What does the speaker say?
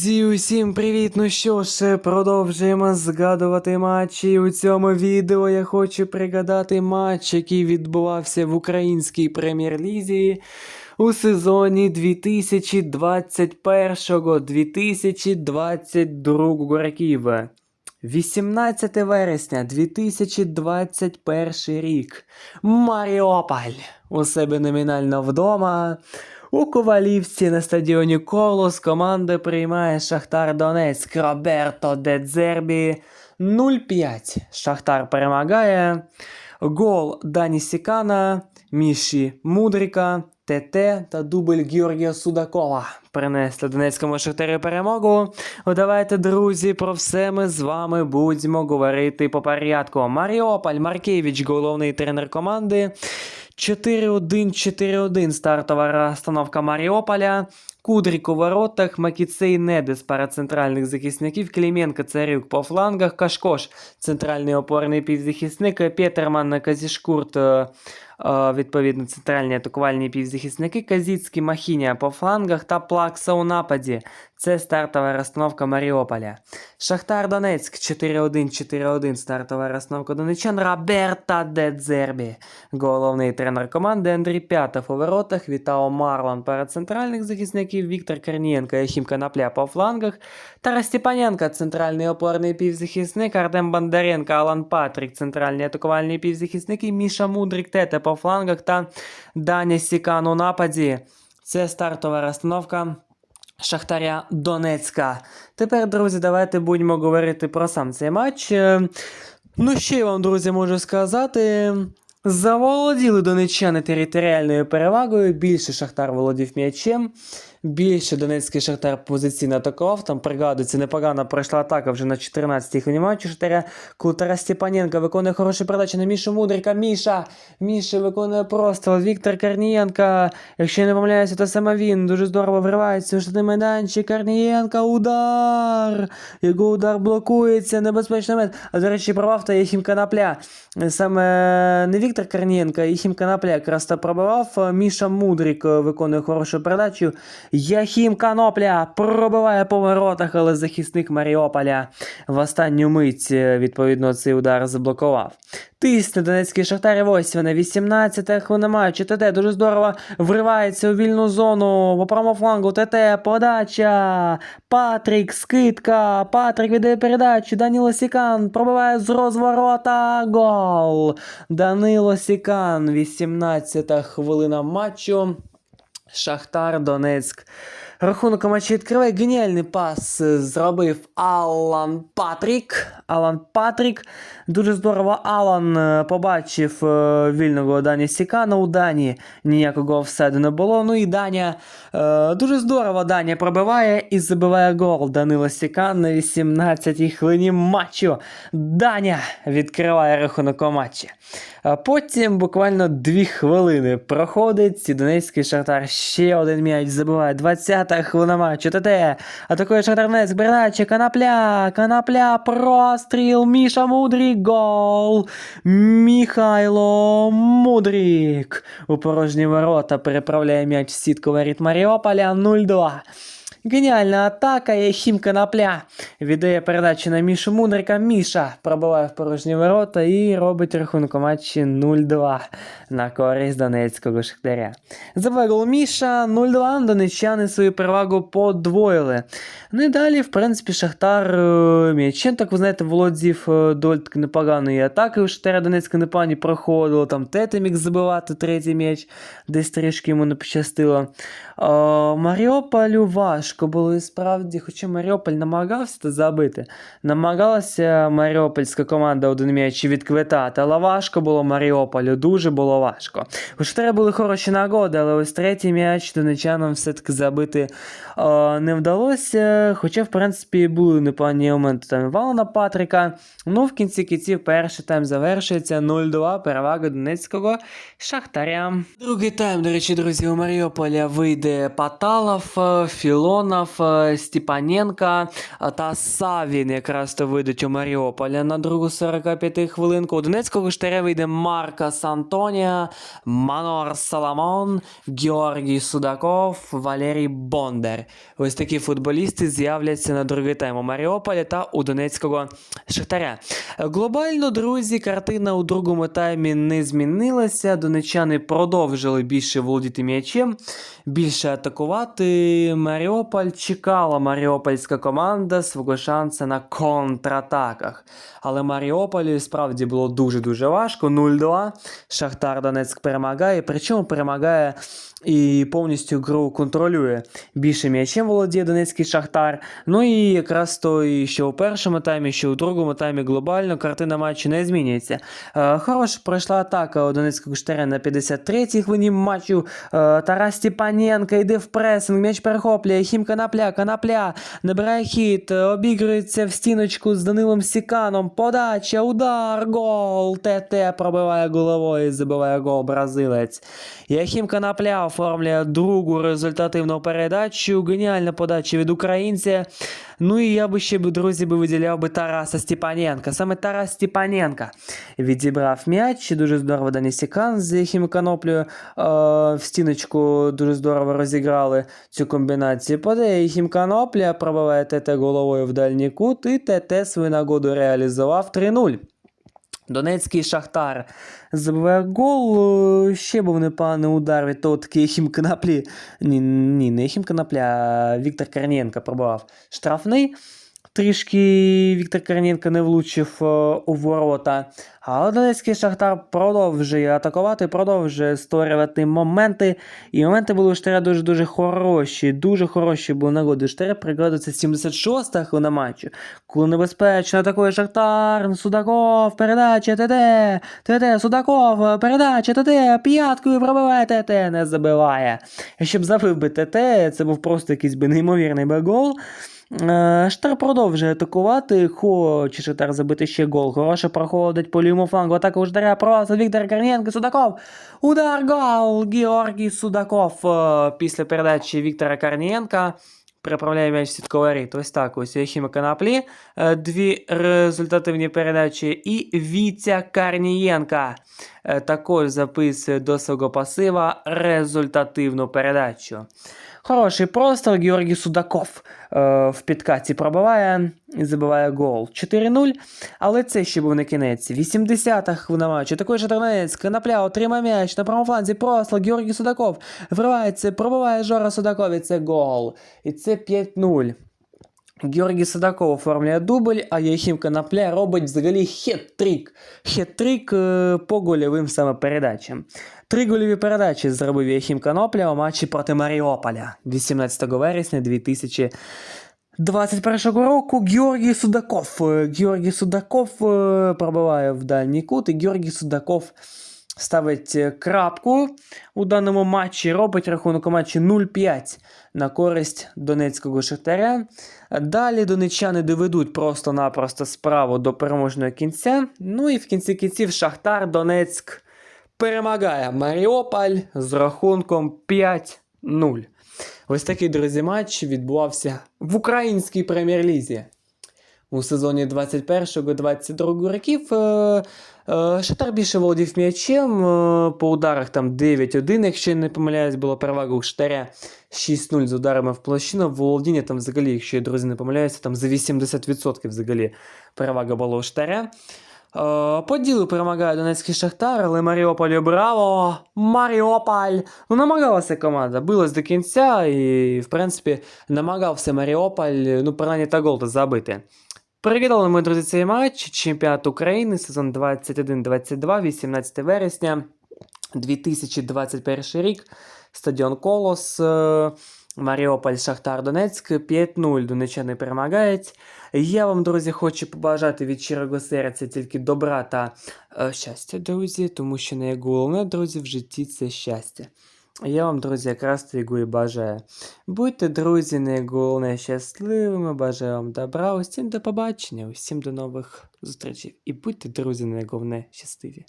Друзі, усім привіт! Ну що ж, продовжуємо згадувати матчі. У цьому відео я хочу пригадати матч, який відбувався в українській прем'єр-лізі у сезоні 2021-2022 років. 18 вересня 2021 рік. Маріополь у себе номінально вдома. У Ковалівці на стадіоні Колос команда приймає Шахтар Донецьк Роберто Дедзербі 0-5. Шахтар перемагає. Гол Дані Сікана, Міші Мудріка, ТТ та дубль Георгія Судакова принесли Донецькому Шахтарю перемогу. Давайте, друзі, про все ми з вами будемо говорити по порядку. Маріополь Маркевич, головний тренер команди. 4-1-4-1 стартова розстановка Маріополя. Кудрік у воротах, Макіцей Недес пара центральних захисників, Кліменко Царюк по флангах, Кашкош центральний опорний півзахисник, Петерман Казішкурт, е, е, відповідно, центральні атакувальні півзахисники, Казіцький Махіня по флангах та Плакса у нападі. Це стартова розстановка Маріополя. Шахтар Донецьк 4-1-4-1 стартова розстановка донечан Роберта Дедзербі. Головний тренер команди Андрій П'ятов у воротах, Вітао Марлон перед центральних захисників, Віктор Корнієнко, Яхім Канапля по флангах, Тарас Степаненко, центральний опорний півзахисник, Артем Бондаренко, Алан Патрік, центральні атакувальні півзахисники, Міша Мудрик, Тете по флангах та Даня Сікан у нападі. Це стартова розстановка. Шахтаря Донецька. Тепер, друзі, давайте будемо говорити про сам цей матч. Е, Ну, що я вам, друзі, можу сказати. Заволоділи донеччани територіальною перевагою. Більше Шахтар володів м'ячем. Більше Донецький Шахтар позиційно атакував. Там пригадується, непогано пройшла атака вже на 14-й хвилині матчу Шахтаря. Коли Степаненко виконує хорошу передачу на Мішу Мудрика. Міша! Міша виконує простріл. Віктор Корнієнко. Якщо я не помиляюся, то саме він дуже здорово вривається у штатний майданчик. Корнієнко, удар! Його удар блокується, небезпечний момент. А до речі, пробав та Єхім Канапля. Саме не Віктор Корнієнко, Єхім Канапля якраз та пробивав. Міша Мудрик е, виконує хорошу передачу. Яхім Канопля пробиває по воротах, але захисник Маріополя в останню мить, е, відповідно, цей удар заблокував. Тисне Донецький Шахтар, ось вона, 18 хвилина матчу. ТТ дуже здорово вривається у вільну зону. По правому флангу ТТ, подача. Патрік, скидка. Патрік віддає передачу. Даніло Сікан пробиває з розворота. Гол. Данило Сікан, 18 хвилина матчу. Шахтар Донецьк. Рахунок матчі відкриває. Геніальний пас е, зробив Алан Патрік. Алан Патрік. Дуже здорово Алан е, побачив е, вільного Дані Сікана. У Дані ніякого офсайду не було. Ну і Даня дуже здорово Даня пробиває і забиває гол. Данило Сікан на 18-й хвилині матчу. Даня відкриває рахунок матчі. А потім буквально дві хвилини проходить. і Донецький Шахтар ще один м'яч забиває. 20-та хвилина матчу. ТТ. Атакує Шахтар Донецьк. Канапля. Канапля. Простріл. Міша Мудрік. Гол. Міхайло Мудрік. У порожні ворота переправляє м'яч в сітку воріт Маріополя. 0-2. Геніальна атака, і Єхім Канапля віддає передачу на Мішу Мудрика. Міша пробиває в порожні ворота і робить рахунок матчі 0-2 на користь Донецького Шахтаря. Гол Міша 0-2. Донеччани свою перевагу подвоїли. Ну і далі, в принципі, Шахтар е, м'ячем, так ви знаєте, володів е, таки непоганої атаки. У Шахтаря Донецька непогані проходило. Там Тете міг забивати третій м'яч, десь трішки йому не пощастило. Е, Маріополю важко було і справді, хоча Маріополь намагався це забити. Намагалася Маріопольська команда один м'яч відквитати, але важко було Маріополю, дуже було важко. У Шахтаря були хороші нагоди, але ось третій м'яч донечанам все-таки забити е, не вдалося. Хоча, в принципі, були непогані моменти там Валана Патрика. Ну, в кінці кінців перший тайм завершується 0-2 перевага Донецького Шахтаря. Другий тайм, до речі, друзі, у Маріополя вийде Паталов, е, Філонов, е, Степаненко е, та Савін якраз то вийдуть у Маріополя на другу 45 хвилинку. У Донецького штаря вийде Маркас Антонія, Манор Саламон, Георгій Судаков, Валерій Бондар. Ось такі футболісти з'являться на другий тайм у Маріополі та у Донецького Шахтаря. Глобально, друзі, картина у другому таймі не змінилася. Донечани продовжили більше володіти м'ячем, більше атакувати. Маріополь чекала маріопольська команда свого шансу на контратаках. Але Маріополі справді було дуже-дуже важко. 0-2. Шахтар Донецьк перемагає. Причому перемагає і повністю гру контролює. Більше м'ячем володіє Донецький Шахтар. Ну і якраз то і що у першому таймі, що у другому таймі глобально картина матчу не змінюється. Е, хорош пройшла атака у Донецького Шахтаря на 53-й хвилині матчу. Е, Тарас Степаненко йде в пресинг, м'яч перехоплює, Хім Канапля, Канапля, набирає хід, обігрується в стіночку з Данилом Сіканом, подача, удар, гол, ТТ пробиває головою і забиває гол бразилець. Яхім Канапля оформлює другу результативну передачу, геніальна подача від українця. Ну і я би ще, друзі, би виділяв би Тараса Степаненка. Саме Тарас Степаненко відібрав м'яч. Дуже здорово Дані Сікан з Каноплею е, в стіночку дуже здорово розіграли цю комбінацію. Подає Яхім Канопля, пробиває ТТ головою в дальній кут, і ТТ свою нагоду реалізував 3-0. Донецький Шахтар забиває гол. е, Ще був непоганий удар від того такий Єхім Канаплі. Ні, ні, не Єхім Канапля, а Віктор Корнієнко пробував штрафний. Трішки Віктор Корнієнко не влучив е, у ворота. Але Донецький Шахтар продовжує атакувати, продовжує створювати моменти. І моменти були у Штаря дуже-дуже хороші. Дуже хороші були нагоди. Штаря прикладається 76-та хвилина матчу. Коли небезпечно атакує Шахтар, Судаков, передача ТТ, ТТ, Судаков, передача ТТ, п'яткою пробиває ТТ, не забиває. Якщо б забив би ТТ, це був просто якийсь би неймовірний би гол. Е, Штар продовжує атакувати, хоче Шахтар забити ще гол. Хороше проходить по лівому флангу. Атака у Ждаря просто Віктор Корнієнко, Судаков. Удар гол! Георгій Судаков е, після передачі Віктора Корнієнка. Переправляє м'яч сітковий рід. Ось так ось Яхіма Канаплі. е, Дві результативні передачі. І Вітя Корнієнка е, також записує до свого пасива результативну передачу. Хороший простор. Георгій Судаков е, в підкаті пробиває і забиває гол. 4-0. Але це ще був не кінець. 80-та хвилина матчу. Же Донець, Конопля отримає м'яч на правому фланзі. Просто Георгій Судаков вривається, пробиває Жора Судаков і це гол. І це 5-0. Георгій Судаков оформляє дубль, а Яхім Канапля робить взагалі хет-трик. Хет-трик е, по гольовим саме передачам. Три гольові передачі зробив Яхім Канопля у матчі проти Маріополя 18 вересня 2021 року. Георгій Судаков. Е, Георгій Судаков е, пробиває в дальній кут, і Георгій Судаков ставить е, крапку у даному матчі, робить рахунок у матчі 0-5 на користь Донецького Шахтаря. Далі донечани доведуть просто-напросто справу до переможного кінця. Ну і в кінці кінців Шахтар Донецьк перемагає Маріополь з рахунком 5-0. Ось такий, друзі, матч відбувався в українській прем'єр-лізі. У сезоні 21-22 років е, е, більше володів м'ячем. Е, по ударах там 9-1, якщо я не помиляюсь, була перевага у Штаря 6-0 з ударами в площину. Володіння там взагалі, якщо я, друзі, не помиляюся, там за 80% взагалі перевага була у Штаря. По ділу перемагає Донецький Шахтар, але Маріополю браво! Маріополь! Ну, намагалася команда, билась до кінця, і, в принципі, намагався Маріополь, ну, принаймні та гол забити. Переглядали ми, друзі, цей матч. Чемпіонат України, сезон 21-22, 18 вересня, 2021 рік. Стадіон Колос. е, Маріополь, Шахтар Донецьк 5-0 донечани перемагають. Я вам, друзі, хочу побажати від щирого серця тільки добра та е, щастя, друзі, тому що найголовне, друзі, в житті це щастя. Я вам, друзі, якраз того і бажаю. Будьте, друзі, найголовне щасливими, бажаю вам добра, усім до побачення, усім до нових зустрічей. І будьте, друзі, найголовне щасливі.